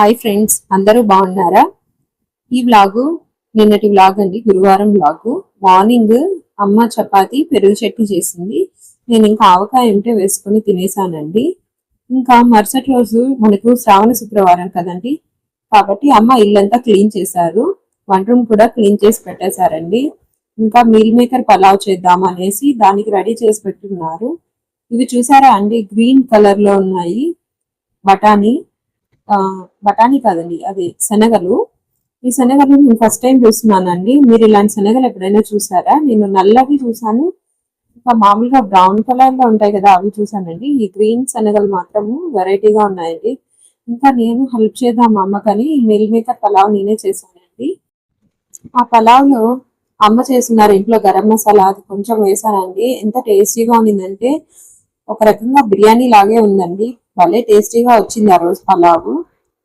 Hi friends అందరూ బాగున్నారా? ఈ వ్లాగు నిన్నటి వ్లాగ్ అండి గురువారం వ్లాగు మార్నింగ్ అమ్మ చపాతి పెరుగు చట్నీ చేసింది. నేను ఇంకా ఆవకాయ ఉంటే వేసుకొని తినేసానండి. ఇంకా మరుసటి రోజు మనకు శ్రావణ శుక్రవారం కదండి. కాబట్టి అమ్మ ఇల్లంతా క్లీన్ చేశారు. వంట రూమ్ కూడా క్లీన్ చేసి పెట్టేశారండి. ఇంకా మీల్ మేకర్ పలావ్ చేద్దాం అనేసి దానికి రెడీ చేసి పెట్టున్నారు. ఇవి చూసారా అండి? గ్రీన్ కలర్లో ఉన్నాయి. బఠానీ బఠానీ కాదండి అది శనగలు. ఈ శనగలు నేను ఫస్ట్ టైం చూస్తున్నానండి. మీరు ఇలాంటి శనగలు ఎప్పుడైనా చూసారా? నేను నల్లవి చూసాను. ఇంకా మామూలుగా బ్రౌన్ కలర్లో ఉంటాయి కదా అవి చూసానండి. ఈ గ్రీన్ శనగలు మాత్రము వెరైటీగా ఉన్నాయండి. ఇంకా నేను హెల్ప్ చేద్దాం అమ్మకని. మిల్ మేకర్ పలావ్ నేనే చేశానండి. ఆ పలావ్లో అమ్మ చేస్తున్నారు ఇంట్లో గరం మసాలా అది కొంచెం వేసానండి. ఎంత టేస్టీగా ఉన్నిందంటే ఒక రకంగా బిర్యానీ లాగే ఉందండి. భలే టేస్టీగా వచ్చింది ఆ రోజు పలావ్.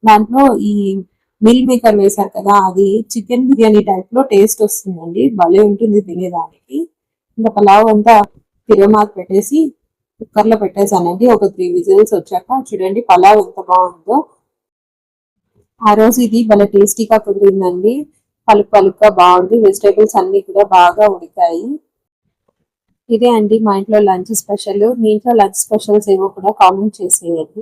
దాంట్లో ఈ మిల్ మేకర్ వేశారు కదా అది చికెన్ బిర్యానీ టైప్లో టేస్ట్ వస్తుందండి. భలే ఉంటుంది తినేదానికి. ఇంకా పలావ్ అంతా తిరమాత పెట్టేసి కుక్కర్లో పెట్టేశానండి. ఒక త్రీ విజిల్స్ వచ్చాక చూడండి పలావ్ ఎంత బాగుందో. ఆ రోజు ఇది భలే టేస్టీగా కుదిరిందండి. పలుకు పలుకుగా బాగుంది. వెజిటేబుల్స్ అన్ని కూడా బాగా ఉడికాయి. ఇదే అండి మా ఇంట్లో లంచ్ స్పెషల్. మీ ఇంట్లో లంచ్ స్పెషల్స్ ఏవో కూడా కామెంట్ చేసేయండి.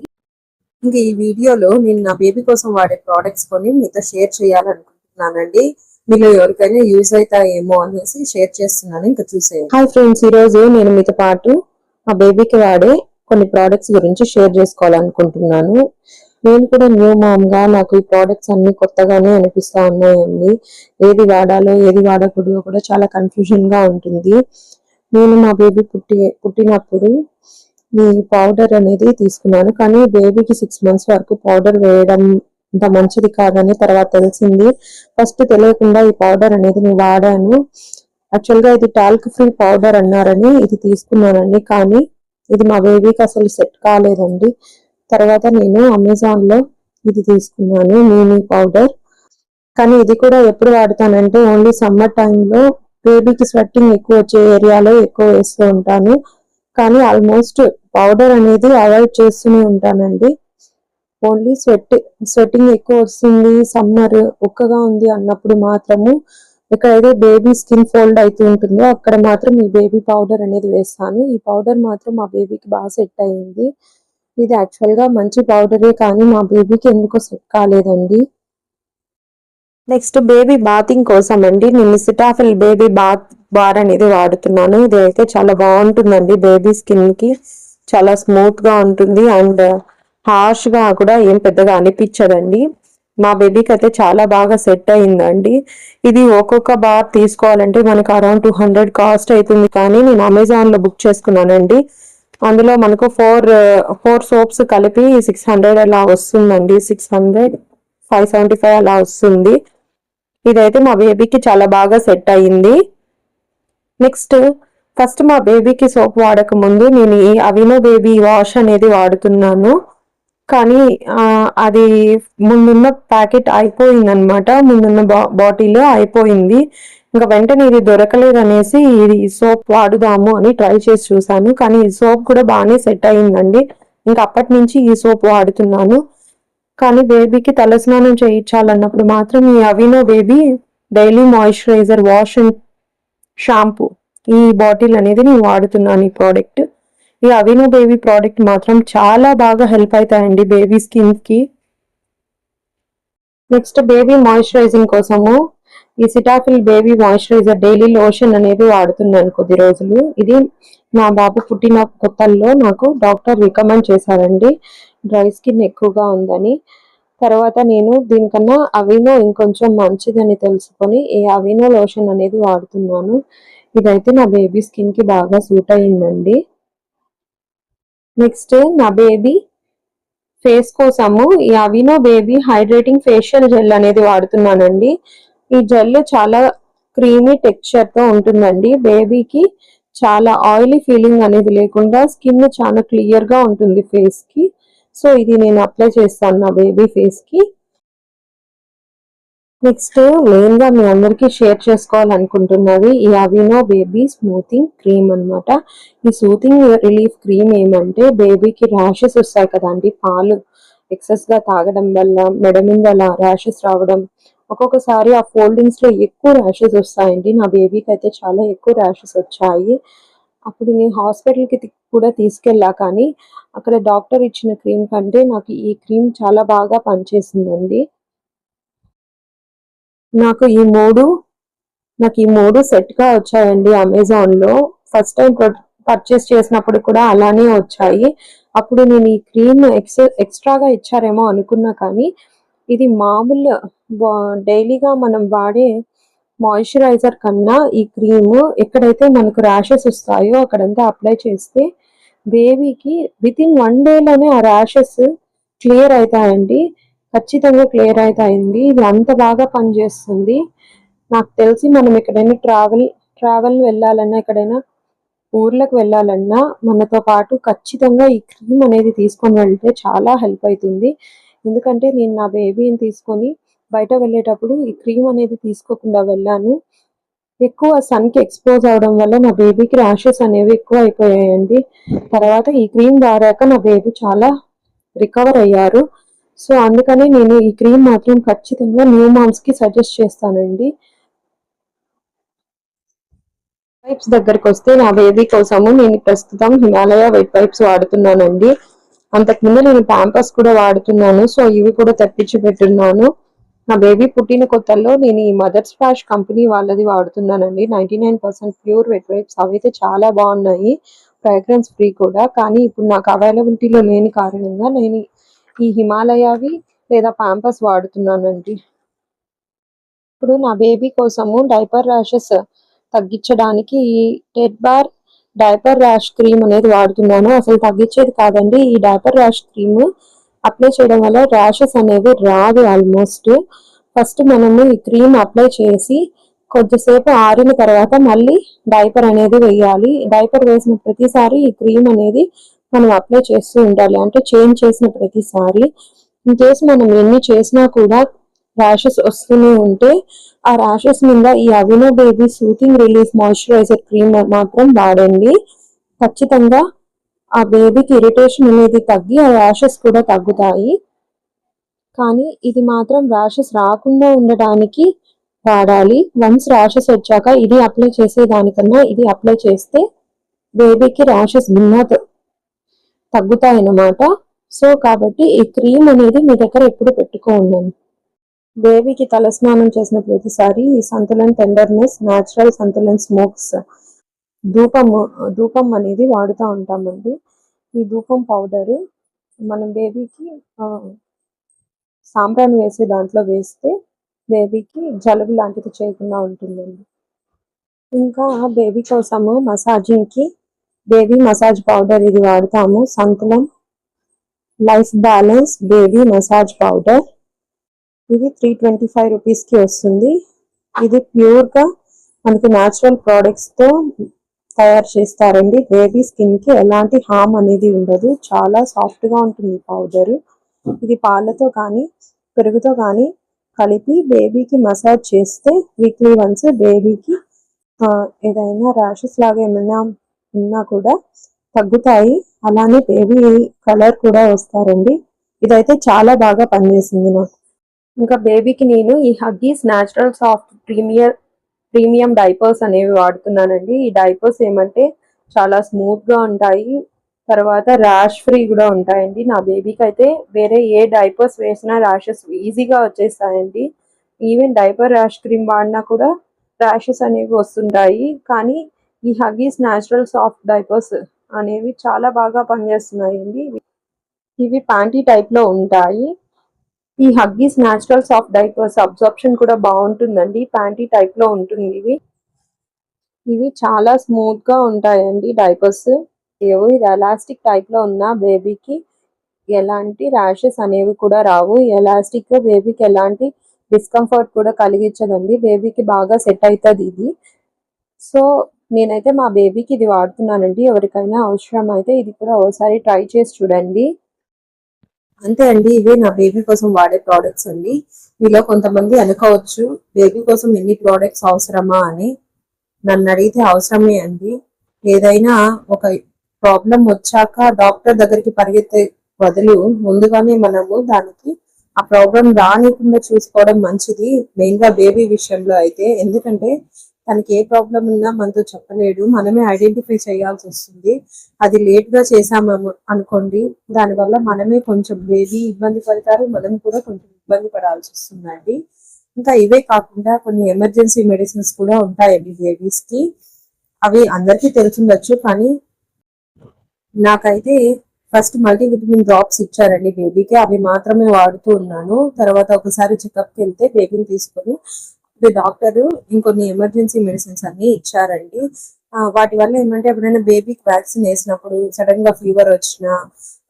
ఇంకా ఈ వీడియోలో నేను నా బేబీ కోసం వాడే ప్రోడక్ట్స్ కొని మీతో షేర్ చేయాలనుకుంటున్నానండి. మీలో ఎవరికైనా యూజ్ అవుతాయేమో అనేసి షేర్ చేస్తున్నాను. ఇంకా చూసేయండి. హాయ్ ఫ్రెండ్స్ ఈ రోజు నేను మీతో పాటు మా బేబీకి వాడే కొన్ని ప్రోడక్ట్స్ గురించి షేర్ చేసుకోవాలనుకుంటున్నాను. నేను కూడా న్యూ మామ్గా నాకు ఈ ప్రోడక్ట్స్ అన్ని కొత్తగానే అనిపిస్తా ఉన్నాయండి. ఏది వాడాలో ఏది వాడకూడదో కూడా చాలా కన్ఫ్యూజన్గా ఉంటుంది. నేను మా బేబీ పుట్టి పుట్టినప్పుడు ఈ పౌడర్ అనేది తీసుకున్నాను. కానీ బేబీకి సిక్స్ మంత్స్ వరకు పౌడర్ వేయడం అంత మంచిది కాదని తర్వాత తెలిసింది. ఫస్ట్ తెలియకుండా ఈ పౌడర్ అనేది నేను వాడాను. యాక్చువల్గా ఇది టాల్క్ ఫ్రీ పౌడర్ అన్నారని ఇది తీసుకున్నానండి. కానీ ఇది మా బేబీకి అసలు సెట్ కాలేదండి. తర్వాత నేను అమెజాన్లో ఇది తీసుకున్నాను నీమి పౌడర్ కానీ ఇది కూడా ఎప్పుడు వాడతానంటే ఓన్లీ సమ్మర్ టైంలో బేబీకి స్వెట్టింగ్ ఎక్కువ వచ్చే ఏరియాలో ఎక్కువ వేస్తూ ఉంటాను. కానీ ఆల్మోస్ట్ పౌడర్ అనేది అవాయిడ్ చేస్తూనే ఉంటానండి. ఓన్లీ స్వెట్ స్వెట్టింగ్ ఎక్కువ వస్తుంది సమ్మర్ ఒక్కగా ఉంది అన్నప్పుడు మాత్రము ఎక్కడైతే బేబీ స్కిన్ ఫోల్డ్ అవుతూ ఉంటుందో అక్కడ మాత్రం ఈ బేబీ పౌడర్ అనేది వేస్తాను. ఈ పౌడర్ మాత్రం మా బేబీకి బాగా సెట్ అయింది. ఇది యాక్చువల్గా మంచి పౌడరే కానీ మా బేబీకి ఎందుకో సెట్ కాలేదండి. నెక్స్ట్ బేబీ బాతింగ్ కోసం అండి నేను సిటాఫిల్ బేబీ బాత్ బార్ అనేది వాడుతున్నాను. ఇది అయితే చాలా బాగుంటుందండి. బేబీ స్కిన్కి చాలా స్మూత్గా ఉంటుంది అండ్ హార్ష్గా కూడా ఏం పెద్దగా అనిపించదండి. మా బేబీకి అయితే చాలా బాగా సెట్ అయిందండి. ఇది ఒక్కొక్క బార్ తీసుకోవాలంటే మనకు అరౌండ్ టూ హండ్రెడ్ కాస్ట్ అవుతుంది కానీ నేను అమెజాన్లో బుక్ చేసుకున్నానండి. అందులో మనకు ఫోర్ ఫోర్ సోప్స్ కలిపి సిక్స్ హండ్రెడ్ అలా వస్తుందండి. Six hundred five seventy five అలా వస్తుంది. ఇదైతే మా బేబీకి చాలా బాగా సెట్ అయ్యింది. నెక్స్ట్ ఫస్ట్ మా బేబీకి సోప్ వాడక ముందు నేను ఈ అవినో బేబీ వాష్ అనేది వాడుతున్నాను. కానీ అది ముందున్న ప్యాకెట్ అయిపోయిందనమాట. ముందున్న బా బాటిల్ అయిపోయింది. ఇంకా వెంటనే ఇది దొరకలేదనేసి ఇది సోప్ వాడుదాము అని ట్రై చేసి చూసాను కానీ ఈ సోప్ కూడా బాగానే సెట్ అయిందండి ఇంకా అప్పటి నుంచి ఈ సోప్ వాడుతున్నాను. కానీ బేబీకి తలస్నానం చేయించాలన్నప్పుడు మాత్రం ఈ Aveeno baby daily moisturiser wash and shampoo ఈ బాటిల్ అనేది నేను వాడుతున్నాను ఈ ప్రోడక్ట్. ఈ అవినో బేబీ ప్రోడక్ట్ మాత్రం చాలా బాగా హెల్ప్ అవుతాయండి బేబీ స్కిన్కి. నెక్స్ట్ బేబీ మాయిశ్చరైజింగ్ కోసము ఈ Cetaphil baby moisturiser daily lotion అనేది వాడుతున్నాను కొద్ది రోజులు. ఇది నా బాబు పుట్టిన కొత్తల్లో నాకు డాక్టర్ రికమెండ్ చేశారండి. డ్రై స్కిన్ ఎక్కువగా ఉందని. తర్వాత నేను దీనికన్నా అవినో ఇంకొంచెం మంచిదని తెలుసుకొని ఈ అవినో లోషన్ అనేది వాడుతున్నాను. ఇదైతే నా బేబీ స్కిన్కి బాగా సూట్ అయ్యిందండి నెక్స్ట్ నా బేబీ ఫేస్ కోసము ఈ Aveeno baby hydrating facial gel అనేది వాడుతున్నానండి. ఈ జెల్ చాలా క్రీమీ టెక్స్చర్తో ఉంటుందండి. బేబీకి చాలా ఆయిలీ ఫీలింగ్ అనేది లేకుండా స్కిన్ చాలా క్లియర్గా ఉంటుంది ఫేస్కి. సో ఇది నేను అప్లై చేస్తాను నా బేబీ ఫేస్కి. నెక్స్ట్ మెయిన్గా మీ అందరికీ షేర్ చేసుకోవాలనుకుంటున్నది ఈ అవినో బేబీ స్మూతింగ్ క్రీమ్ అన్నమాట. ఈ సూతింగ్ రిలీఫ్ క్రీమ్ ఏమంటే బేబీకి ర్యాషెస్ వస్తాయి కదండి పాలు ఎక్సెస్గా తాగడం వల్ల మెడ మీద అలా ర్యాషెస్ రావడం. ఒక్కొక్కసారి ఆ ఫోల్డింగ్స్లో ఎక్కువ ర్యాషెస్ వస్తాయండి. నా బేబీకి అయితే చాలా ఎక్కువ ర్యాషెస్ వచ్చాయి. అప్పుడు నేను హాస్పిటల్కి కూడా తీసుకెళ్ళా కానీ అక్కడ డాక్టర్ ఇచ్చిన క్రీమ్ కంటే నాకు ఈ క్రీమ్ చాలా బాగా పనిచేసిందండి. నాకు ఈ మూడు నాకు ఈ మూడు సెట్గా వచ్చాయండి అమెజాన్లో. ఫస్ట్ టైం పర్చేస్ చేసినప్పుడు కూడా అలానే వచ్చాయి. అప్పుడు నేను ఈ క్రీమ్ ఎక్స్ ఎక్స్ట్రాగా ఇచ్చారేమో అనుకున్నా కానీ ఇది మామూలు డైలీగా మనం వాడే మాయిశ్చరైజర్ కన్నా ఈ క్రీమ్ ఎక్కడైతే మనకు ర్యాషెస్ వస్తాయో అక్కడంతా అప్లై చేస్తే బేబీకి విత్ ఇన్ వన్ డేలోనే ఆ ర్యాషెస్ క్లియర్ అవుతాయండి. ఖచ్చితంగా క్లియర్ అవుతాయండి. ఇది అంత బాగా పనిచేస్తుంది. నాకు తెలిసి మనం ఎక్కడైనా ట్రావెల్ ట్రావెల్ వెళ్ళాలన్నా ఎక్కడైనా ఊర్లకు వెళ్ళాలన్నా మనతో పాటు ఖచ్చితంగా ఈ క్రీమ్ అనేది తీసుకొని వెళ్తే చాలా హెల్ప్ అవుతుంది. ఎందుకంటే నేను నా బేబీని తీసుకొని బయట వెళ్ళేటప్పుడు ఈ క్రీమ్ అనేది తీసుకోకుండా వెళ్ళాను. ఎక్కువ సన్కి ఎక్స్పోజ్ అవడం వల్ల నా బేబీకి ర్యాషెస్ అనేవి ఎక్కువ అయిపోయాయండి. తర్వాత ఈ క్రీమ్ వాడాక నా బేబీ చాలా రికవర్ అయ్యారు. సో అందుకని నేను ఈ క్రీమ్ మాత్రం ఖచ్చితంగా న్యూ మామ్స్కి సజెస్ట్ చేస్తానండి. వైప్స్ దగ్గరకు వస్తే నా బేబీ కోసము నేను ప్రస్తుతం హిమాలయ వెట్ వైప్స్ వాడుతున్నానండి. అంతకుముందు నేను ప్యాంపర్స్ కూడా వాడుతున్నాను. సో ఇవి కూడా తెప్పించి పెట్టున్నాను. నా బేబీ పుట్టిన కొత్తల్లో నేను ఈ మదర్స్ ఫ్లాష్ కంపెనీ వాళ్ళది వాడుతున్నానండి. Ninety nine percent pure wet wipes అవైతే చాలా బాగున్నాయి. ఫ్రాగ్రెన్స్ ఫ్రీ కూడా. కానీ ఇప్పుడు నాకు అవైలబిలిటీలో లేని కారణంగా నేను ఈ హిమాలయవి లేదా ప్యాంపర్స్ వాడుతున్నానండి. ఇప్పుడు నా బేబీ కోసము డైపర్ ర్యాషెస్ తగ్గించడానికి ఈ Ted bar diaper rash cream అనేది వాడుతున్నాను. అసలు తగ్గించేది కాదండి. ఈ డైపర్ ర్యాష్ క్రీమ్ అప్లై చేయడం వల్ల ర్యాషెస్ అనేవి రాదు ఆల్మోస్ట్ ఫస్ట్ మనము ఈ క్రీమ్ అప్లై చేసి కొద్దిసేపు ఆరిన తర్వాత మళ్ళీ డైపర్ అనేది వేయాలి. డైపర్ వేసిన ప్రతిసారి ఈ క్రీమ్ అనేది మనం అప్లై చేస్తూ ఉండాలి. అంటే చేంజ్ చేసిన ప్రతిసారి. ఇన్ కేస్ మనం ఎన్ని చేసినా కూడా ర్యాషెస్ వస్తూనే ఉంటే ఆ ర్యాషెస్ మీద ఈ Aveeno baby soothing relief moisturiser cream మాత్రం వాడండి. ఖచ్చితంగా ఆ బేబీకి ఇరిటేషన్ అనేది తగ్గి ఆ ర్యాషెస్ కూడా తగ్గుతాయి. కానీ ఇది మాత్రం ర్యాషెస్ రాకుండా ఉండడానికి వాడాలి. వన్స్ ర్యాషెస్ వచ్చాక ఇది అప్లై చేసే దానికన్నా ఇది అప్లై చేస్తే బేబీకి ర్యాషెస్ భిన్న తగ్గుతాయి అన్నమాట సో కాబట్టి ఈ క్రీమ్ అనేది మీ దగ్గర ఎప్పుడు పెట్టుకోండి. బేబీకి తలస్నానం చేసిన ప్రతిసారి ఈ Santulan tenderness natural Santulan smokes ధూపము ధూపం అనేది వాడుతూ ఉంటామండి. ఈ ధూపం పౌడర్ మనం బేబీకి సాంబ్రాణి వేసే దాంట్లో వేస్తే బేబీకి జలుబు లాంటిది చేయకుండా ఉంటుందండి. ఇంకా బేబీ కోసము మసాజింగ్కి బేబీ మసాజ్ పౌడర్ ఇది వాడతాము. సంతులం life balance baby massage powder ఇది త్రీ ట్వంటీ ఫైవ్ రూపీస్కి వస్తుంది. ఇది ప్యూర్గా మనకి న్యాచురల్ ప్రోడక్ట్స్తో తయారు చేస్తారండి. బేబీ స్కిన్కి ఎలాంటి హామ్ అనేది ఉండదు. చాలా సాఫ్ట్గా ఉంటుంది పౌడర్ ఇది పాలతో కానీ పెరుగుతో కానీ కలిపి బేబీకి మసాజ్ చేస్తే వీక్లీ వన్స్ బేబీకి ఏదైనా ర్యాషెస్ లాగా ఏమైనా ఉన్నా కూడా తగ్గుతాయి. అలానే బేబీ కలర్ కూడా వస్తారండి. ఇదైతే చాలా బాగా పనిచేసింది నాకు. ఇంకా బేబీకి నేను ఈ Huggies natural soft premier premium diapers అనేవి వాడుతున్నానండి. ఈ డైపర్స్ ఏమంటే చాలా స్మూత్గా ఉంటాయి. తర్వాత ర్యాష్ ఫ్రీ కూడా ఉంటాయండి. నా బేబీకి అయితే వేరే ఏ డైపర్స్ వేసినా ర్యాషెస్ ఈజీగా వచ్చేస్తాయండి. ఈవెన్ డైపర్ ర్యాష్ క్రీమ్ వాడినా కూడా ర్యాషెస్ అనేవి వస్తుంటాయి. కానీ ఈ హగీస్ న్యాచురల్ సాఫ్ట్ డైపర్స్ అనేవి చాలా బాగా పనిచేస్తున్నాయండి. ఇవి ప్యాంటీ టైప్లో ఉంటాయి. ఈ Huggies natural soft diapers absorption కూడా బాగుంటుందండి. ప్యాంటీ టైప్లో ఉంటుంది ఇవి. ఇవి చాలా స్మూత్గా ఉంటాయండి డైపర్స్ ఏవో ఇది ఎలాస్టిక్ టైప్లో ఉన్న బేబీకి ఎలాంటి ర్యాషెస్ అనేవి కూడా రావు. ఎలాస్టిక్ బేబీకి ఎలాంటి డిస్కంఫర్ట్ కూడా కలిగించదండి. బేబీకి బాగా సెట్ అవుతుంది ఇది. సో నేనైతే మా బేబీకి ఇది వాడుతున్నానండి. ఎవరికైనా అవసరం అయితే ఇది కూడా ఒకసారి ట్రై చేసి చూడండి. అంతే అండి ఇవే నా బేబీ కోసం వాడే ప్రోడక్ట్స్ అండి. మీలో కొంతమంది అనుకోవచ్చు బేబీ కోసం ఎన్ని ప్రోడక్ట్స్ అవసరమా? అని. నన్ను అడిగితే అవసరమే అండి. ఏదైనా ఒక ప్రాబ్లం వచ్చాక డాక్టర్ దగ్గరికి పరిగెత్తే బదులు ముందుగానే మనము దానికి ఆ ప్రాబ్లం రానికుండా చూసుకోవడం మంచిది. మెయిన్గా బేబీ విషయంలో అయితే. ఎందుకంటే తనకి ఏ ప్రాబ్లం ఉన్నా మనతో చెప్పలేడు. మనమే ఐడెంటిఫై చేయాల్సి వస్తుంది. అది లేట్గా చేసాము అనుకోండి దానివల్ల మనమే కొంచెం బేబీ ఇబ్బంది పడతారు మనం కూడా కొంచెం ఇబ్బంది పడాల్సి వస్తుందండి. ఇంకా ఇవే కాకుండా కొన్ని ఎమర్జెన్సీ మెడిసిన్స్ కూడా ఉంటాయండి బేబీస్కి. అవి అందరికీ తెలుసుండొచ్చు కానీ నాకైతే ఫస్ట్ మల్టీవిటమిన్ డ్రాప్స్ ఇచ్చారండి బేబీకి అవి మాత్రమే వాడుతూ ఉన్నాను. తర్వాత ఒకసారి చెకప్కి వెళ్తే బేబీని తీసుకొని డాక్టర్ ఇంకొన్ని ఎమర్జెన్సీ మెడిసిన్స్ అన్ని ఇచ్చారండి. వాటి వల్ల ఏమంటే ఎప్పుడైనా బేబీకి వ్యాక్సిన్ వేసినప్పుడు సడన్గా ఫీవర్ వచ్చినా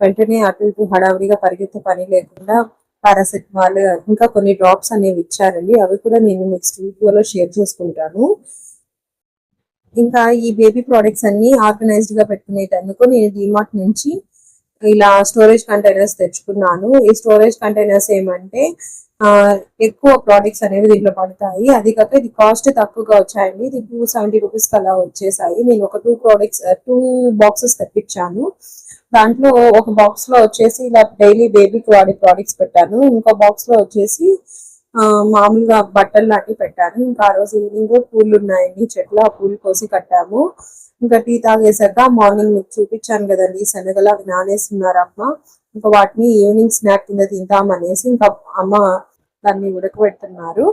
వెంటనే అటు ఇటు హడావిడిగా పరిగెత్తే పని లేకుండా పారాసెటమాల్ ఇంకా కొన్ని డ్రాప్స్ అనేవి ఇచ్చారండి. అవి కూడా నేను నెక్స్ట్ వీడియోలో షేర్ చేసుకుంటాను. ఇంకా ఈ బేబీ ప్రోడక్ట్స్ అన్ని ఆర్గనైజ్డ్గా పెట్టుకునేటందుకు నేను డిమార్ట్ నుంచి ఇలా స్టోరేజ్ కంటైనర్స్ తెచ్చుకున్నాను. ఈ స్టోరేజ్ కంటైనర్స్ ఏమంటే ఎక్కువ ప్రోడక్ట్స్ అనేవి దీంట్లో పడతాయి. అది కాక ఇది కాస్ట్ తక్కువగా వచ్చాయండి. ఇది టూ సెవెంటీ రూపీస్ అలా వచ్చేసాయి. నేను ఒక టూ ప్రోడక్ట్స్ టూ బాక్సెస్ తెప్పించాను. దాంట్లో ఒక బాక్స్లో వచ్చేసి ఇలా డైలీ బేబీకి వాడే ప్రోడక్ట్స్ పెట్టాను. ఇంకో బాక్స్లో వచ్చేసి మామూలుగా బట్టలు లాంటివి పెట్టాను. ఇంకా ఆ రోజు ఈవినింగ్ పూలు ఉన్నాయండి చెట్లు ఆ పూలు కోసి కట్టాము. ఇంకా టీ తాగేసాక మార్నింగ్ మీకు చూపించాను కదండి. శనగలు అవి నానేస్తున్నారు ఇంకా వాటిని ఈవినింగ్ స్నాక్ కింద తింటామనేసి ఇంకా అమ్మ దాన్ని ఉడకబెడుతున్నారు.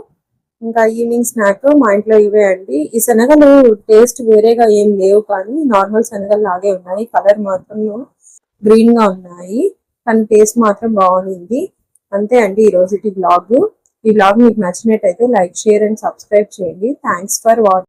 ఇంకా ఈవినింగ్ స్నాక్ మా ఇంట్లో ఇవే అండి. ఈ శనగలు టేస్ట్ వేరేగా ఏం లేవు కానీ నార్మల్ శనగలు లాగే ఉన్నాయి. కలర్ మాత్రం గ్రీన్గా ఉన్నాయి. కానీ టేస్ట్ మాత్రం బాగుంది. అంతే అండి ఈ రోజుటి బ్లాగ్ ఈ బ్లాగ్ మీకు నచ్చినట్టయితే లైక్ షేర్ అండ్ సబ్స్క్రైబ్ చేయండి. Thanks for watching